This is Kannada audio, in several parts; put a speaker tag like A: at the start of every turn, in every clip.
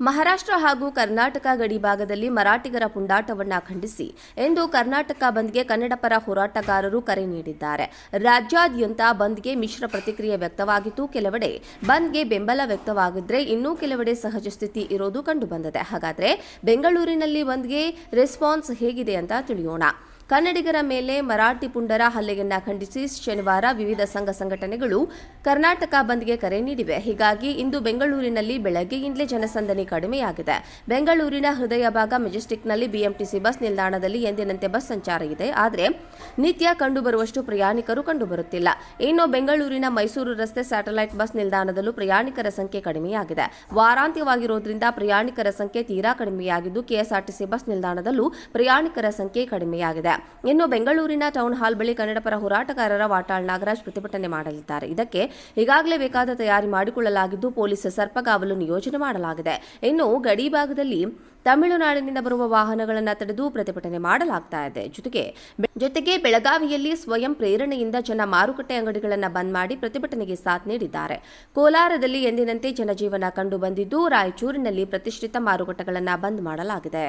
A: ಮಹಾರಾಷ್ಟ್ರ ಹಾಗೂ ಕರ್ನಾಟಕ ಗಡಿ ಭಾಗದಲ್ಲಿ ಮರಾಠಿಗರ ಪುಂಡಾಟವನ್ನು ಖಂಡಿಸಿ ಎಂದು ಕರ್ನಾಟಕ ಬಂದ್ಗೆ ಕನ್ನಡ ಪರ ಹೋರಾಟಗಾರರು ಕರೆ ನೀಡಿದ್ದಾರೆ. ರಾಜ್ಯಾದ್ಯಂತ ಬಂದ್ಗೆ ಮಿಶ್ರ ಪ್ರತಿಕ್ರಿಯೆ ವ್ಯಕ್ತವಾಗಿತ್ತು. ಕೆಲವೆಡೆ ಬಂದ್ಗೆ ಬೆಂಬಲ ವ್ಯಕ್ತವಾಗಿದ್ರೆ ಇನ್ನೂ ಕೆಲವೆಡೆ ಸಹಜ ಸ್ಥಿತಿ ಇರೋದು ಕಂಡುಬಂದಿದೆ ಹಾಗಾದರೆ ಬೆಂಗಳೂರಿನಲ್ಲಿ ಬಂದ್ಗೆ ರೆಸ್ಪಾನ್ಸ್ ಹೇಗಿದೆ ಅಂತ ತಿಳಿಯೋಣ. ಕನ್ನಡಿಗರ ಮೇಲೆ ಮರಾಠಿ ಪುಂಡರ ಹಲ್ಲೆಯನ್ನ ಖಂಡಿಸಿ ಶನಿವಾರ ವಿವಿಧ ಸಂಘ ಸಂಘಟನೆಗಳು ಕರ್ನಾಟಕ ಬಂದ್ಗೆ ಕರೆ ನೀಡಿವೆ. ಹೀಗಾಗಿ ಇಂದು ಬೆಂಗಳೂರಿನಲ್ಲಿ ಬೆಳಗ್ಗೆಯಿಂದಲೇ ಜನಸಂದಣಿ ಕಡಿಮೆಯಾಗಿದೆ. ಬೆಂಗಳೂರಿನ ಹೃದಯ ಭಾಗ ಮೆಜೆಸ್ಟಿಕ್ನಲ್ಲಿ ಬಿಎಂಟಿಸಿ ಬಸ್ ನಿಲ್ದಾಣದಲ್ಲಿ ಎಂದಿನಂತೆ ಬಸ್ ಸಂಚಾರ ಇದೆ. ಆದರೆ ನಿತ್ಯ ಕಂಡುಬರುವಷ್ಟು ಪ್ರಯಾಣಿಕರು ಕಂಡುಬರುತ್ತಿಲ್ಲ. ಇನ್ನು ಬೆಂಗಳೂರಿನ ಮೈಸೂರು ರಸ್ತೆ ಸ್ಯಾಟಲೈಟ್ ಬಸ್ ನಿಲ್ದಾಣದಲ್ಲೂ ಪ್ರಯಾಣಿಕರ ಸಂಖ್ಯೆ ಕಡಿಮೆಯಾಗಿದೆ. ವಾರಾಂತ್ಯವಾಗಿರುವುದರಿಂದ ಪ್ರಯಾಣಿಕರ ಸಂಖ್ಯೆ ತೀರಾ ಕಡಿಮೆಯಾಗಿದ್ದು, ಕೆಎಸ್ಆರ್ಟಿಸಿ ಬಸ್ ನಿಲ್ದಾಣದಲ್ಲೂ ಪ್ರಯಾಣಿಕರ ಸಂಖ್ಯೆ ಕಡಿಮೆಯಾಗಿದೆ. ಇನ್ನು ಬೆಂಗಳೂರಿನ ಟೌನ್ ಹಾಲ್ ಬಳಿ ಕನ್ನಡಪರ ಹೋರಾಟಗಾರರ ವಾಟಾಳ್ ನಾಗರಾಜ್ ಪ್ರತಿಭಟನೆ ಮಾಡಲಿದ್ದಾರೆ. ಇದಕ್ಕೆ ಈಗಾಗಲೇ ಬೇಕಾದ ತಯಾರಿ ಮಾಡಿಕೊಳ್ಳಲಾಗಿದ್ದು ಪೊಲೀಸ್ ಸರ್ಪಗಾವಲು ನಿಯೋಜನೆ ಮಾಡಲಾಗಿದೆ. ಇನ್ನು ಗಡಿ ಭಾಗದಲ್ಲಿ ತಮಿಳುನಾಡಿನಿಂದ ಬರುವ ವಾಹನಗಳನ್ನು ತಡೆದು ಪ್ರತಿಭಟನೆ ಮಾಡಲಾಗ್ತಾ ಇದೆ. ಜೊತೆಗೆ ಜೊತೆಗೆ ಬೆಳಗಾವಿಯಲ್ಲಿ ಸ್ವಯಂ ಪ್ರೇರಣೆಯಿಂದ ಜನ ಮಾರುಕಟ್ಟೆ ಅಂಗಡಿಗಳನ್ನು ಬಂದ್ ಮಾಡಿ ಪ್ರತಿಭಟನೆಗೆ ಸಾಥ್ ನೀಡಿದ್ದಾರೆ. ಕೋಲಾರದಲ್ಲಿ ಎಂದಿನಂತೆ ಜನಜೀವನ ಕಂಡು ಬಂದಿದ್ದು ರಾಯಚೂರಿನಲ್ಲಿ ಪ್ರತಿಷ್ಠಿತ ಮಾರುಕಟ್ಟೆಗಳನ್ನು ಬಂದ್ ಮಾಡಲಾಗಿದೆ.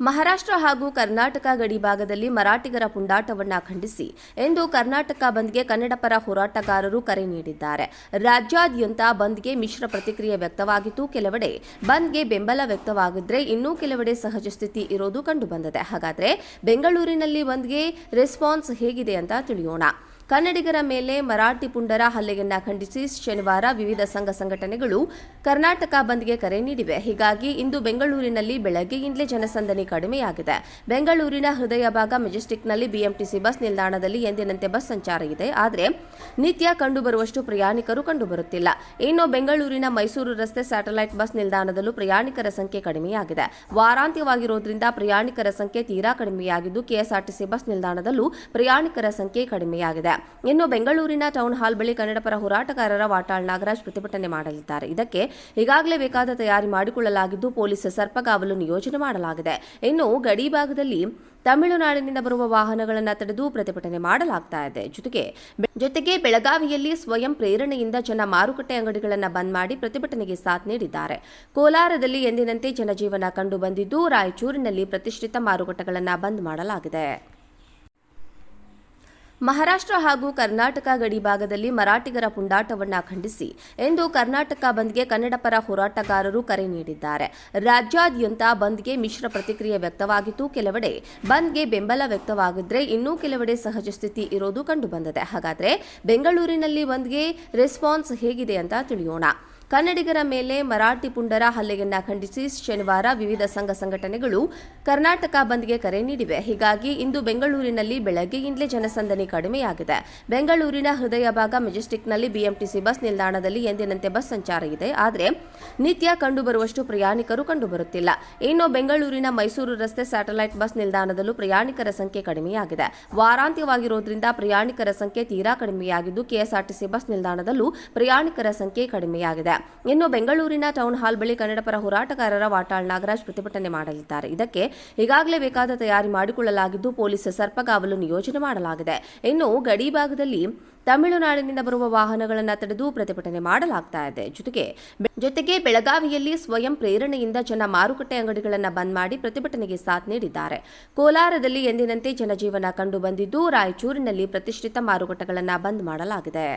A: ಮಹಾರಾಷ್ಟ್ರ ಹಾಗೂ ಕರ್ನಾಟಕ ಗಡಿ ಭಾಗದಲ್ಲಿ ಮರಾಠಿಗರ ಪುಂಡಾಟವನ್ನು ಖಂಡಿಸಿ ಎಂದು ಕರ್ನಾಟಕ ಬಂದ್ಗೆ ಕನ್ನಡ ಪರ ಹೋರಾಟಗಾರರು ಕರೆ ನೀಡಿದ್ದಾರೆ. ರಾಜ್ಯಾದ್ಯಂತ ಬಂದ್ಗೆ ಮಿಶ್ರ ಪ್ರತಿಕ್ರಿಯೆ ವ್ಯಕ್ತವಾಗಿತ್ತು ಕೆಲವೆಡೆ ಬಂದ್ಗೆ ಬೆಂಬಲ ವ್ಯಕ್ತವಾಗಿದ್ರೆ ಇನ್ನೂ ಕೆಲವೆಡೆ ಸಹಜ ಸ್ಥಿತಿ ಇರೋದು ಕಂಡುಬಂದಿದೆ. ಹಾಗಾದರೆ ಬೆಂಗಳೂರಿನಲ್ಲಿ ಬಂದ್ಗೆ ರೆಸ್ಪಾನ್ಸ್ ಹೇಗಿದೆ ಅಂತ ತಿಳಿಯೋಣ. ಕನ್ನಡಿಗರ ಮೇಲೆ ಮರಾಠಿ ಪುಂಡರ ಹಲ್ಲೆಯನ್ನ ಖಂಡಿಸಿ ಶನಿವಾರ ವಿವಿಧ ಸಂಘ ಸಂಘಟನೆಗಳು ಕರ್ನಾಟಕ ಬಂದ್ಗೆ ಕರೆ ನೀಡಿವೆ. ಹೀಗಾಗಿ ಇಂದು ಬೆಂಗಳೂರಿನಲ್ಲಿ ಬೆಳಗ್ಗೆಯಿಂದಲೇ ಜನಸಂದಣಿ ಕಡಿಮೆಯಾಗಿದೆ. ಬೆಂಗಳೂರಿನ ಹೃದಯ ಭಾಗ ಮೆಜೆಸ್ಟಿಕ್ನಲ್ಲಿ ಬಿಎಂಟಿಸಿ ಬಸ್ ನಿಲ್ದಾಣದಲ್ಲಿ ಎಂದಿನಂತೆ ಬಸ್ ಸಂಚಾರ ಇದೆ. ಆದರೆ ನಿತ್ಯ ಕಂಡುಬರುವಷ್ಟು ಪ್ರಯಾಣಿಕರು ಕಂಡುಬರುತ್ತಿಲ್ಲ. ಇನ್ನು ಬೆಂಗಳೂರಿನ ಮೈಸೂರು ರಸ್ತೆ ಸ್ಯಾಟಲೈಟ್ ಬಸ್ ನಿಲ್ದಾಣದಲ್ಲೂ ಪ್ರಯಾಣಿಕರ ಸಂಖ್ಯೆ ಕಡಿಮೆಯಾಗಿದೆ. ವಾರಾಂತ್ಯವಾಗಿರೋದ್ರಿಂದ ಪ್ರಯಾಣಿಕರ ಸಂಖ್ಯೆ ತೀರಾ ಕಡಿಮೆಯಾಗಿದ್ದು, ಕೆಎಸ್ಆರ್ಟಿಸಿ ಬಸ್ ನಿಲ್ದಾಣದಲ್ಲೂ ಪ್ರಯಾಣಿಕರ ಸಂಖ್ಯೆ ಕಡಿಮೆಯಾಗಿದೆ. ಇನ್ನು ಬೆಂಗಳೂರಿನ ಟೌನ್ ಹಾಲ್ ಬಳಿ ಕನ್ನಡ ಪರ ಹೋರಾಟಗಾರರ ವಾಟಾಳ್ ನಾಗರಾಜ್ ಪ್ರತಿಭಟನೆ ಮಾಡಲಿದ್ದಾರೆ. ಇದಕ್ಕೆ ಈಗಾಗಲೇ ಬೇಕಾದ ತಯಾರಿ ಮಾಡಿಕೊಳ್ಳಲಾಗಿದ್ದು ಪೊಲೀಸ್ ಸರ್ಪಗಾವಲು ನಿಯೋಜನೆ ಮಾಡಲಾಗಿದೆ. ಇನ್ನು ಗಡಿ ಭಾಗದಲ್ಲಿ ತಮಿಳುನಾಡಿನಿಂದ ಬರುವ ವಾಹನಗಳನ್ನು ತಡೆದು ಪ್ರತಿಭಟನೆ ಮಾಡಲಾಗ್ತಾ ಇದೆ. ಜೊತೆಗೆ ಜೊತೆಗೆ ಬೆಳಗಾವಿಯಲ್ಲಿ ಸ್ವಯಂ ಪ್ರೇರಣೆಯಿಂದ ಜನ ಮಾರುಕಟ್ಟೆ ಅಂಗಡಿಗಳನ್ನು ಬಂದ್ ಮಾಡಿ ಪ್ರತಿಭಟನೆಗೆ ಸಾಥ್ ನೀಡಿದ್ದಾರೆ. ಕೋಲಾರದಲ್ಲಿ ಎಂದಿನಂತೆ ಜನಜೀವನ ಕಂಡು ಬಂದಿದ್ದು ರಾಯಚೂರಿನಲ್ಲಿ ಪ್ರತಿಷ್ಠಿತ ಮಾರುಕಟ್ಟೆಗಳನ್ನು ಬಂದ್ ಮಾಡಲಾಗಿದೆ. ಮಹಾರಾಷ್ಟ್ರ ಹಾಗೂ ಕರ್ನಾಟಕ ಗಡಿ ಭಾಗದಲ್ಲಿ ಮರಾಠಿಗರ ಪುಂಡಾಟವನ್ನು ಖಂಡಿಸಿ ಎಂದು ಕರ್ನಾಟಕ ಬಂದ್ಗೆ ಕನ್ನಡ ಪರ ಹೋರಾಟಗಾರರು ಕರೆ ನೀಡಿದ್ದಾರೆ. ರಾಜ್ಯಾದ್ಯಂತ ಬಂದ್ಗೆ ಮಿಶ್ರ ಪ್ರತಿಕ್ರಿಯೆ ವ್ಯಕ್ತವಾಗಿತ್ತು. ಕೆಲವೆಡೆ ಬಂದ್ಗೆ ಬೆಂಬಲ ವ್ಯಕ್ತವಾಗಿದ್ರೆ ಇನ್ನೂ ಕೆಲವೆಡೆ ಸಹಜ ಸ್ಥಿತಿ ಇರೋದು ಕಂಡುಬಂದಿದೆ ಹಾಗಾದರೆ ಬೆಂಗಳೂರಿನಲ್ಲಿ ಬಂದ್ಗೆ ರೆಸ್ಪಾನ್ಸ್ ಹೇಗಿದೆ ಅಂತ ತಿಳಿಯೋಣ. ಕನ್ನಡಿಗರ ಮೇಲೆ ಮರಾಠಿ ಪುಂಡರ ಹಲ್ಲೆಯನ್ನ ಖಂಡಿಸಿ ಶನಿವಾರ ವಿವಿಧ ಸಂಘ ಸಂಘಟನೆಗಳು ಕರ್ನಾಟಕ ಬಂದ್ಗೆ ಕರೆ ನೀಡಿವೆ. ಹೀಗಾಗಿ ಇಂದು ಬೆಂಗಳೂರಿನಲ್ಲಿ ಬೆಳಗ್ಗೆಯಿಂದಲೇ ಜನಸಂದಣಿ ಕಡಿಮೆಯಾಗಿದೆ. ಬೆಂಗಳೂರಿನ ಹೃದಯ ಭಾಗ ಮೆಜೆಸ್ಟಿಕ್ನಲ್ಲಿ ಬಿಎಂಟಿಸಿ ಬಸ್ ನಿಲ್ದಾಣದಲ್ಲಿ ಎಂದಿನಂತೆ ಬಸ್ ಸಂಚಾರ ಇದೆ. ಆದರೆ ನಿತ್ಯ ಕಂಡುಬರುವಷ್ಟು ಪ್ರಯಾಣಿಕರು ಕಂಡುಬರುತ್ತಿಲ್ಲ. ಇನ್ನು ಬೆಂಗಳೂರಿನ ಮೈಸೂರು ರಸ್ತೆ ಸ್ಯಾಟಲೈಟ್ ಬಸ್ ನಿಲ್ದಾಣದಲ್ಲೂ ಪ್ರಯಾಣಿಕರ ಸಂಖ್ಯೆ ಕಡಿಮೆಯಾಗಿದೆ. ವಾರಾಂತ್ಯವಾಗಿರುವುದರಿಂದ ಪ್ರಯಾಣಿಕರ ಸಂಖ್ಯೆ ತೀರಾ ಕಡಿಮೆಯಾಗಿದ್ದು, ಕೆಎಸ್ಆರ್ಟಿಸಿ ಬಸ್ ನಿಲ್ದಾಣದಲ್ಲೂ ಪ್ರಯಾಣಿಕರ ಸಂಖ್ಯೆ ಕಡಿಮೆಯಾಗಿದೆ. ಇನ್ನು ಬೆಂಗಳೂರಿನ ಟೌನ್ ಹಾಲ್ ಬಳಿ ಕನ್ನಡ ಪರ ಹೋರಾಟಗಾರರ ವಾಟಾಳ್ ನಾಗರಾಜ್ ಪ್ರತಿಭಟನೆ ಮಾಡಲಿದ್ದಾರೆ. ಇದಕ್ಕೆ ಈಗಾಗಲೇ ಬೇಕಾದ ತಯಾರಿ ಮಾಡಿಕೊಳ್ಳಲಾಗಿದ್ದು ಪೊಲೀಸ್ ಸರ್ಪಗಾವಲು ನಿಯೋಜನೆ ಮಾಡಲಾಗಿದೆ. ಇನ್ನು ಗಡಿ ಭಾಗದಲ್ಲಿ ತಮಿಳುನಾಡಿನಿಂದ ಬರುವ ವಾಹನಗಳನ್ನು ತಡೆದು ಪ್ರತಿಭಟನೆ ಮಾಡಲಾಗ್ತಾ ಇದೆ. ಜೊತೆಗೆ ಜೊತೆಗೆ ಬೆಳಗಾವಿಯಲ್ಲಿ ಸ್ವಯಂ ಪ್ರೇರಣೆಯಿಂದ ಜನ ಮಾರುಕಟ್ಟೆ ಅಂಗಡಿಗಳನ್ನು ಬಂದ್ ಮಾಡಿ ಪ್ರತಿಭಟನೆಗೆ ಸಾಥ್ ನೀಡಿದ್ದಾರೆ. ಕೋಲಾರದಲ್ಲಿ ಎಂದಿನಂತೆ ಜನಜೀವನ ಕಂಡು ಬಂದಿದ್ದು ರಾಯಚೂರಿನಲ್ಲಿ ಪ್ರತಿಷ್ಠಿತ ಮಾರುಕಟ್ಟೆಗಳನ್ನು ಬಂದ್ ಮಾಡಲಾಗಿದೆ.